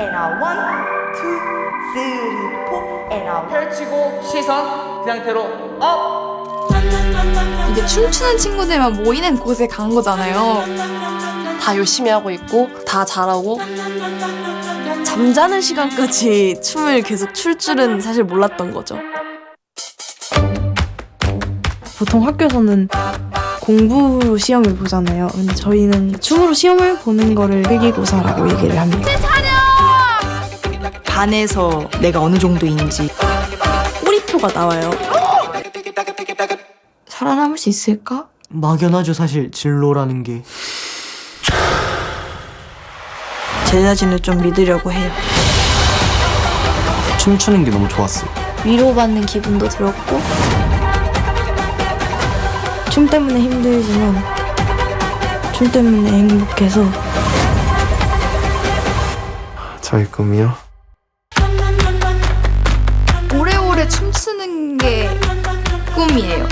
and a one, two, three, four, and a 펼치고 시선 그 상태로 업 이제 춤추는 친구들만 모이는 곳에 간 거잖아요. 다 열심히 하고 있고 다 잘하고 잠자는 시간까지 춤을 계속 출 줄은 사실 몰랐던 거죠. 보통 학교에서는 공부로 시험을 보잖아요. 근데 저희는 춤으로 시험을 보는 거를 필기고사라고 얘기를 합니다. 반에서 내가 어느 정도인지 꼬리표가 나와요. 살아남을 수 있을까? 막연하죠 사실 진로라는 게 제 자신을 좀 믿으려고 해요. 춤추는 게 너무 좋았어요 위로받는 기분도 들었고 춤 때문에 힘들지만 춤 때문에 행복해서 저희 꿈이요? 쓰는 게 꿈이에요.